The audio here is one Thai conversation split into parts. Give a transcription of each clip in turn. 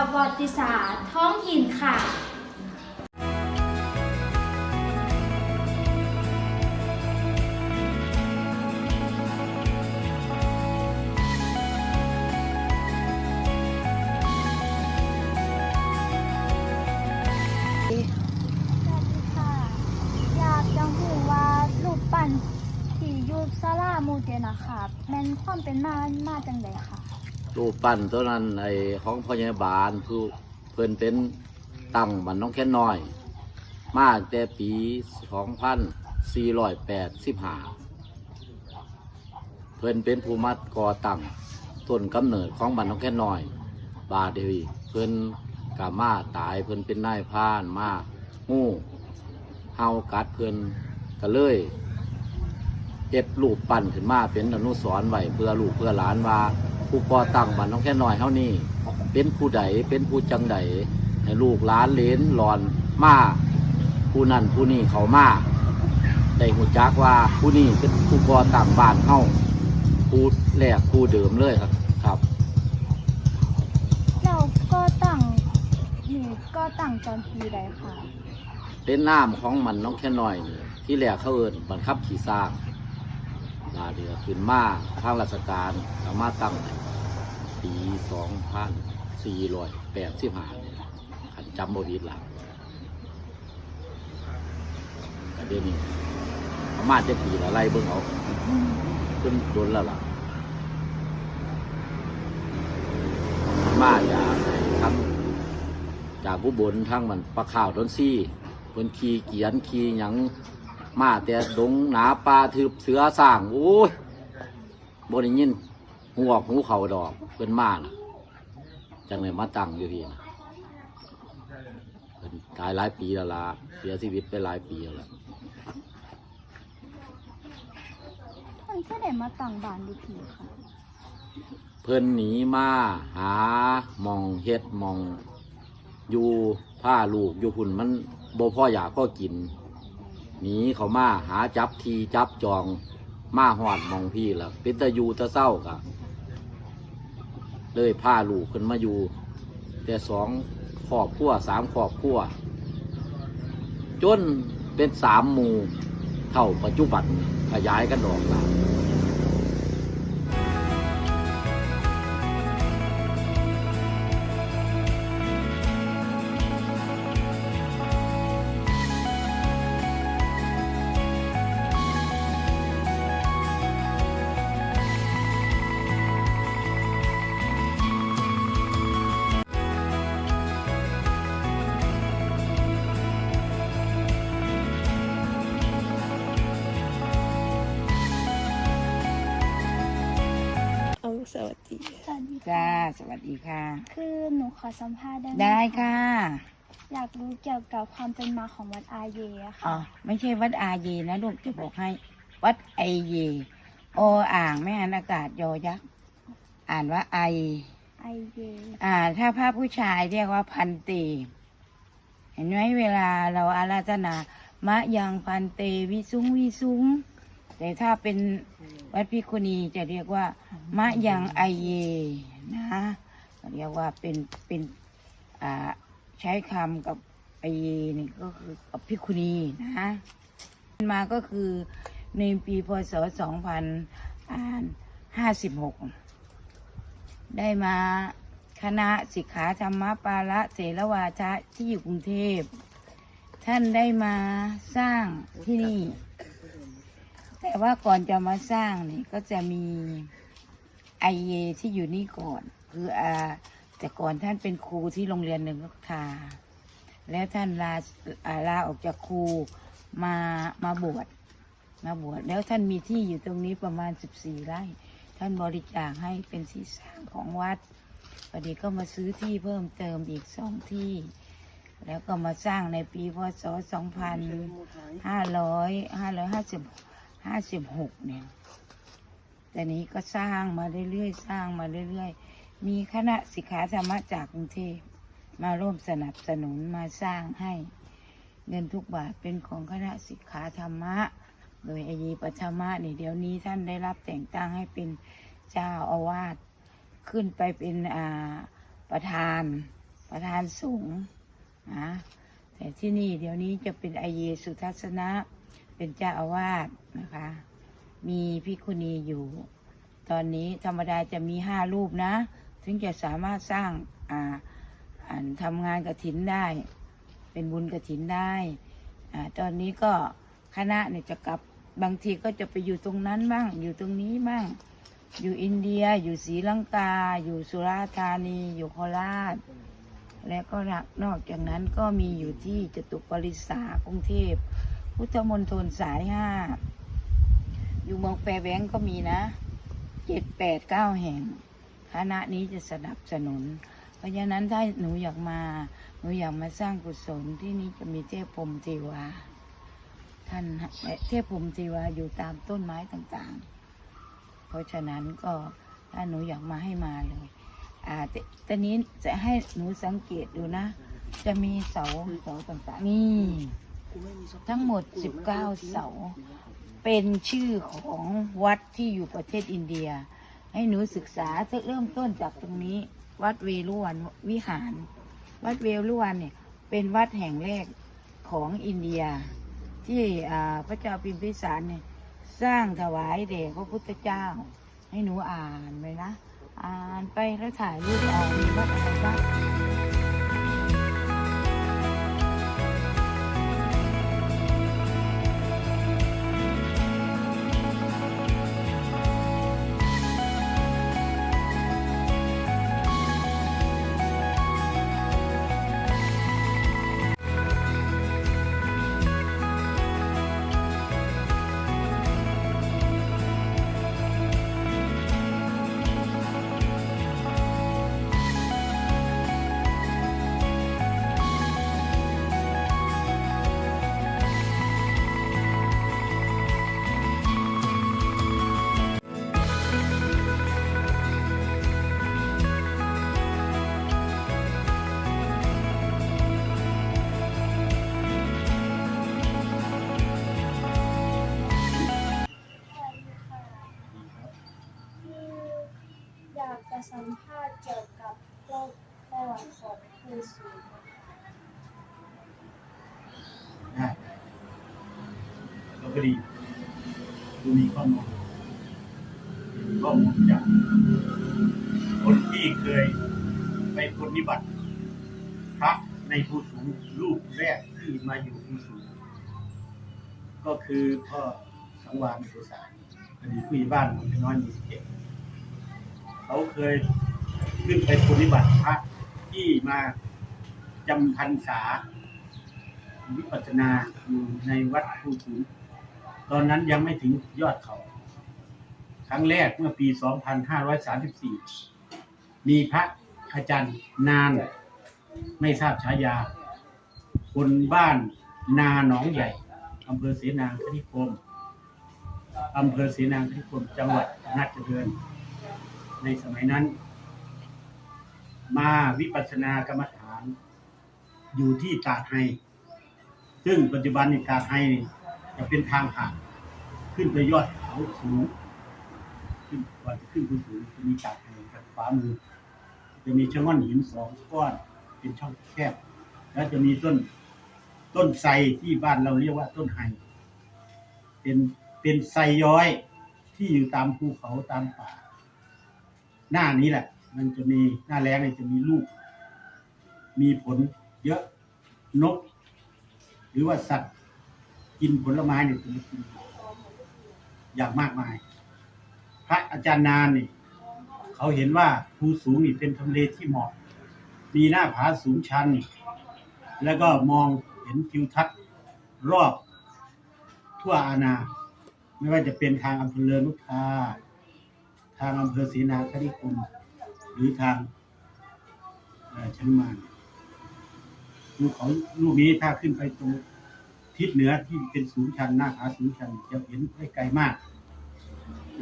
งานประวัติศาสตร์ท้องถิ่นค่ะ สวัสดีค่ะ อยากจังหูว่ารูปปั้นที่อยูซาลามูเตนะคะแม่นความเป็นมามาจังไดค่ะ รูปปั้นตัวนั้นไอ้ของพยาบาลผู้เพิ่นเป็นตั้งบันน้องแค่น้อย มาตั้งแต่ปี2485 เพิ่นเป็นผู้มัดก่อตั้งต้นกำเนิดของบันน้องแค่น้อย บาดเดียวเพิ่นกามาตายเพิ่นเป็นนายพานมางูเฮากัดเพิ่นก็เลยเก็บรูปปั้นขึ้นมาเป็นอนุสรณ์ไว้เพื่อลูกเพื่อหลานว่า ผู้ก่อตั้งบ้านน้องแค่น้อยเท่านี้เป็นผู้ใดเป็นผู้จังใดให้ลูกหลานเหลนหลอนมาผู้นั่นผู้นี่เขามาได้หูจักว่าผู้นี่เป็นผู้ก่อตั้งบ้านเฮาผู้แรกผู้เดิมเลยครับครับแล้วก็ตั้งนี่ก็ตั้งตอนปีใดค่ะเป็นน้ำของมันน้องแค่น้อยนี่ที่แรกเขาเอินบังคับขี่สร้างลาเดือขึ้นมาทางราชการเอามาตั้งปีสองพันสี่ร้อยแปดสิบห้าขันจำบผิดหลักก็เดี๋ยวนี้อามาจะปีละไรเบิ่งเอาขึ้นโดนแล้วล่ะมาจากทั้งจากผู้บนทั้งมันปลาข่าวต้นซี่เพิ่นขี่เกียนขี่หยัง มาแต่ดงหนาปลาถืบเสือสร้างโอ้ยบนยินหัวหูเขาดอกเพิ่นมาน่ะจังเลยมาตั้งอยู่พี่น่ะเพิ่นตายหลายปีแล้วล่ะเสียชีวิตไปหลายปีแล้วล่ะมันแค่ได้มาตั้งบ้านอยู่พี่ค่ะเพิ่นหนีมาหาหมองเฮ็ดหมอง อยู่ผ้าลูกอยู่พุ่นมันบ่พ่ออยากพ่อกิน หนีเขามาหาจับทีจับจองมาหอดมองพี่ละเป็นตะยูตะเศร้ากะเลยผ้าลูกขึ้นมาอยู่ แต่สองขอบขั้วสามขอบขั้วจนเป็นสามหมู่เท่าปัจจุบันขยายกันดอกลา ดีสวัสดีจ้าค่ะสวัสดีค่ะ คือหนูขอสัมภาษณ์ได้ไหมได้ค่ะ อยากรู้เกี่ยวกับความเป็นมาของวัดอาเยอะอ๋อค่ะไม่ใช่วัดอาเยนะลูกจะบอกให้ วัดไอเย โออ่างไม่อ่านอากาศยอยักษ์ อ่านว่าไอ ไอเยอ่า ถ้าพระผู้ชายเรียกว่าพันเตเห็นไหมเวลาเราอาราธนามะยังพันเตวิสุงวิสุง แต่ถ้าเป็นวัดพิคุณีจะเรียกว่ามะยังไอเยนะเรียกว่าเป็นเป็นอ่าใช้คำกับไอเยนี่ก็คือกับพิคุณีนะมาก็คือในปีพศสองพันห้าสิบหกได้มาคณะสิกขาธรรมปาละเสรวาชะที่อยู่กรุงเทพ ท่านได้มาสร้างที่นี่ แต่ว่าก่อนจะมาสร้างนี่ก็จะมีไอเยที่อยู่นี่ก่อน คืออาแต่ก่อนท่านเป็นครูที่โรงเรียนหนึ่งก็ทาแล้วท่านลาอาลาออกจากครูมามาบวชมาบวชแล้วท่านมีที่อยู่ตรงนี้ประมาณสิบสี่ไร่ ท่านบริจาคให้เป็นที่สร้างของวัดพอดีก็มาซื้อที่เพิ่มเติมอีกสองที่ แล้วก็มาสร้างในปีพศสองพันห้าร้อยห้าร้อยห้าสิบ ห้าสิบหกเนี่ย แต่นี้ก็สร้างมาเรื่อยๆ สร้างมาเรื่อยๆ มีคณะสิกขาธรรมะจากกรุงเทพมาร่วมสนับสนุนมาสร้างให้ เงินทุกบาทเป็นของคณะสิกขาธรรมะ โดยอายีปัชมะนี่เดี๋ยวนี้ท่านได้รับแต่งตั้งให้เป็นเจ้าอาวาสขึ้นไปเป็นอ่าประธานประธานสูงนะแต่ที่นี่เดี๋ยวนี้จะเป็นอเยสุทัศนะ เป็นเจ้าอาวาสนะคะ มีพิคุณีอยู่ ตอนนี้ธรรมดาจะมีห้ารูปนะ ถึงจะสามารถสร้างอ่าอ่าทำงานกระถินได้ เป็นบุญกระถินได้อาตอนนี้ก็คณะเนี่ยจะกลับบางทีก็จะไปอยู่ตรงนั้นบ้าง อยู่ตรงนี้บ้าง อยู่อินเดีย อยู่ศรีลังกา อยู่สุราษฎร์ธานี อยู่โคราช และก็นอกจากนั้นก็มีอยู่ที่จตุปริสากรุงเทพ พุทธมณฑลสายห้า อยู่เมืองแฟร์แบงก์ก็มีนะเจ็ดแปดเก้าแห่ง คณะนี้จะสนับสนุน เพราะฉะนั้นถ้าหนูอยากมา หนูอยากมาสร้างกุศลที่นี่จะมีเทพพรมเทวา ท่านเทพพรมเทวาอยู่ตามต้นไม้ต่างๆ เพราะฉะนั้นก็ถ้าหนูอยากมาให้มาเลยอ่าแต่ตอนนี้จะให้หนูสังเกตดูนะ จะมีเสาเสาต่างๆ นี่ ทั้งหมด 19 เสา เป็นชื่อของวัดที่อยู่ประเทศอินเดีย ให้หนูศึกษาจะเริ่มต้นจากตรงนี้ วัดเวรุวันวิหาร วัดเวรุวันเนี่ยเป็นวัดแห่งแรกของอินเดีย ที่พระเจ้าพิมพิสารเนี่ยสร้างถวายแด่พระพุทธเจ้า ให้หนูอ่านไปนะ อ่านไปแล้วถ่ายรูปเอามีวัดอะไรบ้าง ได้เราก็ดีดูมีข้อมูลมีข้อมูลจากคนที่เคยไปปฏิบัติพระในภูสูงรูปแรกที่มาอยู่ภูสูง ก็คือพ่อสังวานสุสานอดีตผู้ใหญ่บ้านหมู่น้อยมู่สิเอ็เขาเคยขึ้นไปปฏิบัติพระ ที่มาจำพรรษา วิปัสสนาอยู่ในวัดภูสูงตอนนั้นยังไม่ถึงยอดเขา ครั้งแรกเมื่อปี 2534 มีพระอาจารย์นาน ไม่ทราบฉายา คนบ้านนาหนองใหญ่อำเภอเสนางคณิคมอำเภอเสนางคณิคมจังหวัดนาเจริญในสมัยนั้น มาวิปัสสนากรรมฐานอยู่ที่ตาไฮซึ่งปัจจุบันในกาไฮจะเป็นทางผ่านขึ้นไปยอดเขาสูงขึ้นก่อนจะขึ้นสูงจะมีกาไฮทางขวามือ จะมีช่องก้อนหินสองก้อนเป็นช่องแคบ แล้วจะมีต้นต้นไทรที่บ้านเราเรียกว่าต้นไฮเป็นเป็นไทรย้อยที่อยู่ตามภูเขาตามป่า หน้านี้แหละ มันจะมีหน้าแรงเนี่ยจะมีลูก มีผลเยอะนก หรือว่าสัตว์ กินผลไม้เนี่ยจะกินอย่างมากมาย พระอาจารย์นานนี่เขาเห็นว่าภูสูงนี่เป็นทำเลที่เหมาะ มีหน้าผาสูงชัน แล้วก็มองเห็นทิวทัศน์รอบทั่วอาณาไม่ว่าจะเป็นทางอำเภอเลินุชาทางอำเภอศรีนาคณิคม หรือทางชันมานภูเขาลูกนี้ถ้าขึ้นไปตรงทิศเหนือที่เป็นสูงชันหน้าผาสูงชันจะเห็นได้ไกลมาก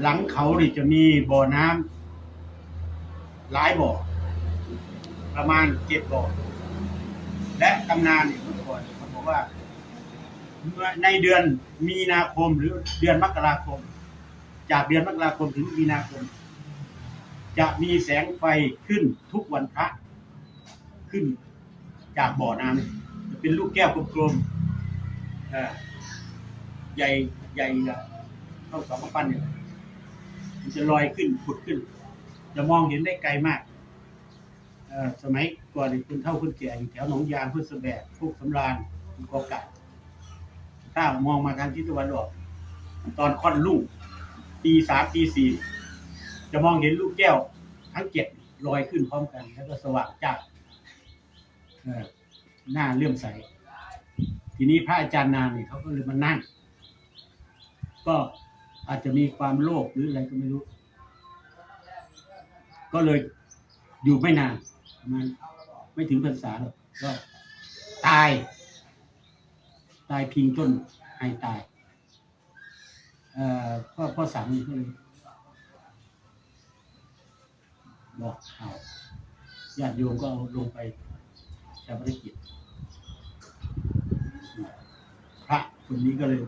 หลังเขานี่จะมีบ่อน้ำหลายบ่อ ประมาณเจ็ดบ่อ และตำนานเนี่ยเมื่อก่อนเขาบอกว่าเมื่อในเดือนมีนาคมหรือเดือนมกราคม จากเดือนมกราคมถึงมีนาคม จะมีแสงไฟขึ้นทุกวันพระ ขึ้นจากบ่อน้ำจะเป็นลูกแก้วกลมๆอ่าใหญ่ใหญ่เท่าสองกำปั้นเนี่ยมันจะลอยขึ้นผุดขึ้น จะมองเห็นได้ไกลมากสมัยก่อนคุณเท่าคุณแก่อยู่แถวหนองยางพุทธสแบกพวกสำราญคุณกอกะถ้ามองมาทางทิศตะวันออก ตอนค่อนลุ่งตีสามตีสี่ จะมองเห็นลูกแก้ว ทั้งเจ็ดลอยขึ้นพร้อมกัน แล้วก็สว่างจ้าหน้าเลื่อมใส ทีนี้พระอาจารย์นานเนี่ยเขาก็เลยมานั่ง ก็อาจจะมีความโลภหรืออะไรก็ไม่รู้ ก็เลยอยู่ไม่นานมาณไม่ถึงพรรษาหรอกก็ตาย ตายพิงต้นไฮตาย เอ่อพ่อพ่อสามก็เลย บอกข่าญาติโยมก็เอาลงไปชาปนกิจพระคนนี้ก็เลย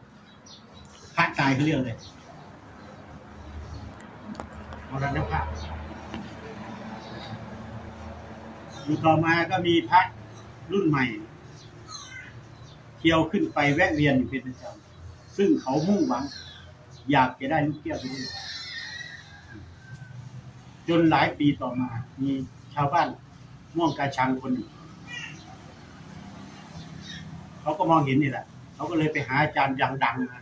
พระตายเขาเรียกอะไรมรณภาพอยู่ต่อมาก็มีพระรุ่นใหม่เที่ยวขึ้นไปแวะเวียนอยู่เป็นประจำซึ่งเขามุ่งหวัง อยากจะได้ลูกแก้วไปด้วย จนหลายปีต่อมา มีชาวบ้านม่วงกาชังคนหนึ่งเขาก็มองเห็นนี่แหละเขาก็เลยไปหาอาจารย์ดังๆมา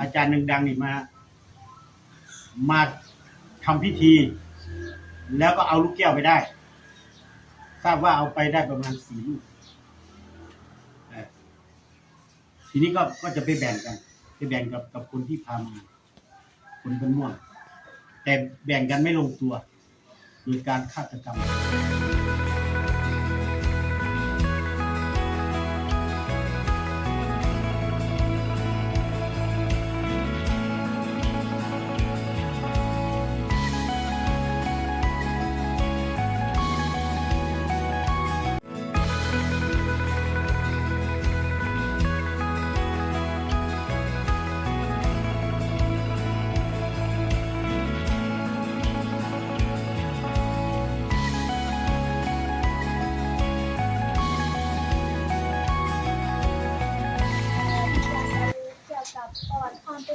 อาจารย์ดังๆนี่มา มาทำพิธี แล้วก็เอาลูกแก้วไปได้ ทราบว่าเอาไปได้ประมาณสี่ลูกทีนี้ก็ก็จะไปแบ่งกัน ไปแบ่งกับกับคนที่พามาคนเป็นม่วง แต่แบ่งกันไม่ลงตัวโดยการฆาตกรรม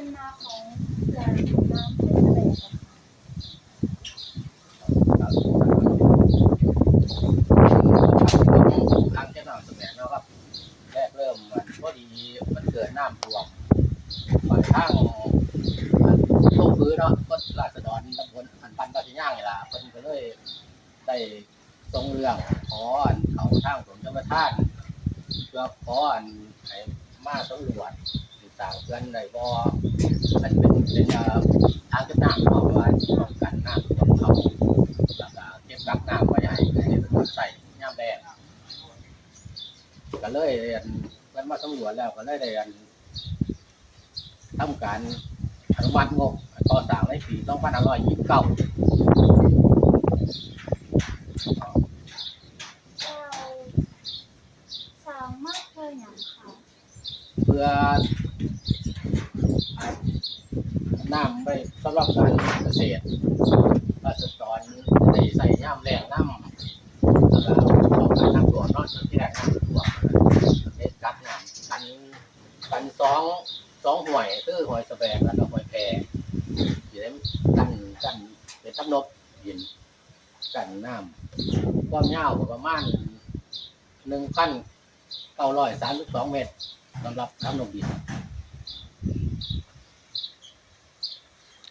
เป็นมาของแหล่งน้ำพุทธเบศค่ะทางเจ้าหน้าที่แสดงแล้วครับ แรกเริ่มมันพอดีมันเกิดน้ำท่วมมาทางตู้พื้นเนาะก็ราษฎรตำบลอันปันปัญญางนี่ล่ะเพิ่นก็เลยได้ทรงเรื่องขออันเขาทางผมจะมาท่านเพื่อขออันให้มาตำรวจ สิสร้างเพื่อนได้บ่มันเป็นเป็นทางจะน้ำเขาว่าป้องกันน้ำท่วมเขาแล้วก็เก็บกักน้ำไว้ให้ให้เป็นใส่ย่ามแดงก็เลยเรียนมันมาสำรวจแล้วก็เลยได้เรียนทำการอนุมัติงบก่อสร้างในปี2529แล้วสารถเคยอย่างค่ะเพื่อน้ำไปสำหรับการเกษตรเกษตรกรได้ใส่ย่ามแรงน้ำแล้วก็ป้องกันน้ำท่วมเนอกจากที่แรกน้ำท่วมเด็ดกักน้ำกันกันสองสองห่วยคือห่วยสแบงแล้วก็ห่วยแพรอยู่ในกันกันเป็นทับนบยิน กันน้ำความยาวก็ประมาณหนึ่งพันเก้าร้อยสามสิบสองเมตรสำหรับทับนบดิน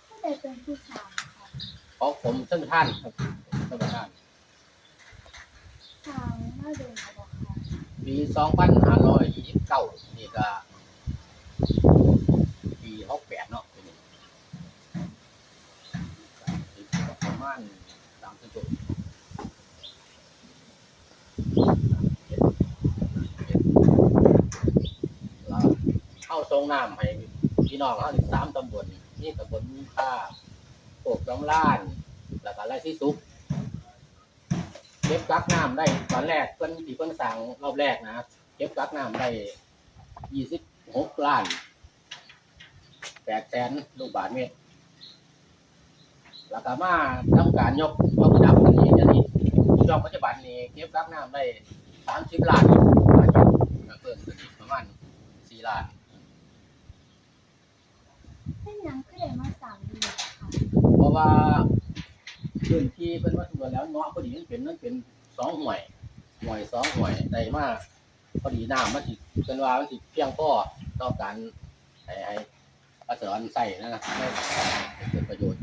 ผู้ใดเป็นผู้สร้างค่ะของผมท่านท่านครับท่านประธานสร้างมาโดนเขาบอกค่ะปีสองพันห้าร้อยยี่สิบเก้านี่ก็ปีหกแปดเนาะปีนี้ประมาณสามสิบจุดเข้า ทรงน้ำให้พี่น้องเขาสามตำบลนี่ตำบลมีค่าโปกน้ำล้าน แล้วก็ไรที่สุกเก็บกักน้ำได้ตอนแรกเพิ่นที่เพิ่นสั่งรอบแรกนะเก็บกักน้ำได้ยี่สิบหกล้านแปดแสนลูกบาทเมตรแล้วก็มาทำการยกยกดับนี้จะนี่จช่วงปัจจุบันนี้เก็บกักน้ำได้สามสิบล้านบาทเพิ่มขึ้นอีกประมาณสี่ล้าน ราะว่าพื้นที่เป็นวัตถุแล้วเนาะพอดีนั่นเป็นนั่นเป็นสองห่วยห่วยสองห่วยใหญ่มากพอดีน้ำมันสิเป็นว่ามันสิเพียงพอต่อการให้ให้ประสอนใส่นะนะให้เกิดประโยชน์